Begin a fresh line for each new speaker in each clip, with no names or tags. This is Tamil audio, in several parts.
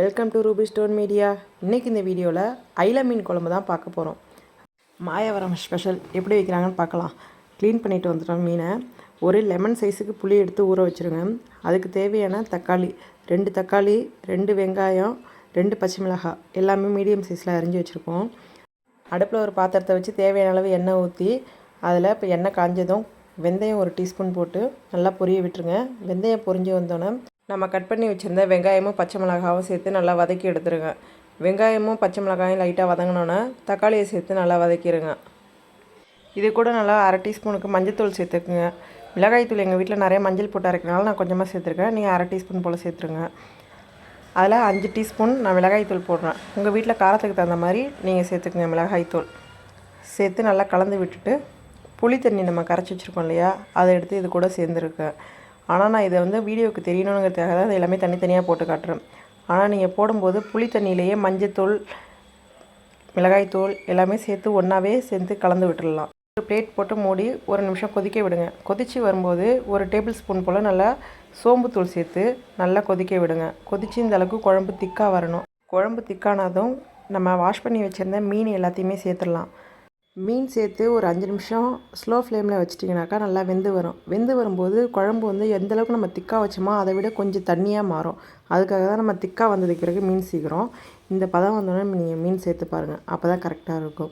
Welcome to ruby stone media இன்றைக்கி இந்த வீடியோவில் ஐல மீன் குழம்பு தான் பார்க்க போகிறோம் மாயாவரம் ஸ்பெஷல் எப்படி வைக்கிறாங்கன்னு பார்க்கலாம். க்ளீன் பண்ணிட்டு வந்துட்டோம் மீனை. ஒரு லெமன் சைஸுக்கு புளி எடுத்து ஊற வச்சுருங்க. அதுக்கு தேவையான தக்காளி ரெண்டு தக்காளி ரெண்டு வெங்காயம் ரெண்டு பச்சை மிளகாய் எல்லாமே மீடியம் சைஸில் அரிஞ்சு வச்சுருக்கோம். அடுப்பில் ஒரு பாத்திரத்தை வச்சு தேவையான அளவு எண்ணெய் ஊற்றி அதில் இப்போ எண்ணெய் காஞ்சதும் வெந்தயம் ஒரு டீஸ்பூன் போட்டு நல்லா பொரிய விட்டுருங்க. வெந்தயம் பொரிஞ்சு வந்தோன்னே நம்ம கட் பண்ணி வச்சுருந்த வெங்காயமும் பச்சை மிளகாவும் சேர்த்து நல்லா வதக்கி எடுத்துருங்க. வெங்காயமும் பச்சை மிளகாயும் லைட்டாக வதங்கினோன்னே தக்காளியை சேர்த்து நல்லா வதக்கிடுங்க இது கூட நல்லா அரை டீஸ்பூனுக்கு மஞ்சத்தூள் சேர்த்துக்குங்க. மிளகாய்த்தூள் எங்கள் வீட்டில் நிறைய மஞ்சள் போட்டு அரைக்கிறனால நான் கொஞ்சமாக சேர்த்துருக்கேன். நீங்கள் அரை டீஸ்பூன் போல் சேர்த்துருங்க. அதில் அஞ்சு டீஸ்பூன் நான் மிளகாய்த்தூள் போடுறேன். உங்கள் வீட்டில் காரத்துக்கு தகுந்த மாதிரி நீங்கள் சேர்த்துக்குங்க மிளகாய்த்தூள் சேர்த்து நல்லா கலந்து விட்டுட்டு புளி தண்ணி நம்ம கரைச்சி வச்சுருக்கோம் இல்லையா? அதை எடுத்து இது கூட சேர்ந்துருக்கேன் ஆனால் நான் இதை வந்து வீடியோவுக்கு தெரியணுங்கிறதுக்காக தான் இது எல்லாமே தனித்தனியாக போட்டு காட்டுறேன். ஆனால் நீங்கள் போடும்போது புளி தண்ணியிலேயே மஞ்சத்தூள் மிளகாய்த்தூள் எல்லாமே சேர்த்து ஒன்றாவே சேர்த்து கலந்து விட்டுடலாம். ஒரு பிளேட் போட்டு மூடி ஒரு நிமிஷம் கொதிக்க விடுங்க. கொதித்து வரும்போது ஒரு டேபிள் ஸ்பூன் போல் நல்லா சோம்புத்தூள் சேர்த்து நல்லா கொதிக்க விடுங்க. கொதித்து இந்த அளவுக்கு குழம்பு திக்காக வரணும். குழம்பு திக்கானதும் நம்ம வாஷ் பண்ணி வச்சுருந்த மீன் எல்லாத்தையுமே சேர்த்துடலாம். மீன் சேர்த்து ஒரு அஞ்சு நிமிஷம் ஸ்லோ ஃப்ளேமில் வச்சிட்டிங்கனாக்கா நல்லா வெந்து வரும். வெந்து வரும்போது குழம்பு வந்து எந்த அளவுக்கு நம்ம திக்காக வச்சோமோ அதை விட கொஞ்சம் தண்ணியாக மாறும். அதுக்காக தான் நம்ம திக்காக வந்ததுக்கு பிறகு மீன் சீக்கிரம் இந்த பதம் வந்தோடனே நீங்கள் மீன் சேர்த்து பாருங்கள் அப்போ தான் கரெக்டாக இருக்கும்.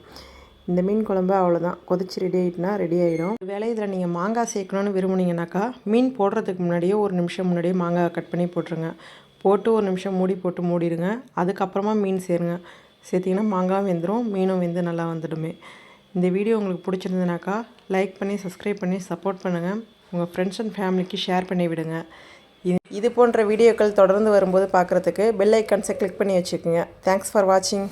இந்த மீன் குழம்பு அவ்வளோதான் கொதிச்சு ரெடி ஆகிட்டுனா ரெடி ஆகிடும் வேலை இதில் நீங்கள் மாங்காய் சேர்க்கணுன்னு விரும்புனீங்கனாக்கா மீன் போடுறதுக்கு முன்னாடியே ஒரு நிமிஷம் முன்னாடியே மாங்காய் கட் பண்ணி போட்டுருங்க. போட்டு ஒரு நிமிஷம் மூடி போட்டு மூடிடுங்க. அதுக்கப்புறமா மீன் சேருங்க. சேர்த்திங்கன்னா மாங்காய் வெந்துடும் மீனும் வெந்து நல்லா வந்துடுமே. இந்த வீடியோ உங்களுக்கு பிடிச்சிருந்ததுனாக்கா லைக் பண்ணி சப்ஸ்கிரைப் பண்ணி சப்போர்ட் பண்ணுங்கள் உங்கள் ஃப்ரெண்ட்ஸ் அண்ட் ஃபேமிலிக்கு ஷேர் பண்ணி விடுங்க. இது- இது போன்ற வீடியோக்கள் தொடர்ந்து வரும்போது பார்க்குறதுக்கு பெல் ஐக்கான்ஸை கிளிக் பண்ணி வச்சுக்கோங்க. தேங்க்ஸ் ஃபார் வாட்சிங்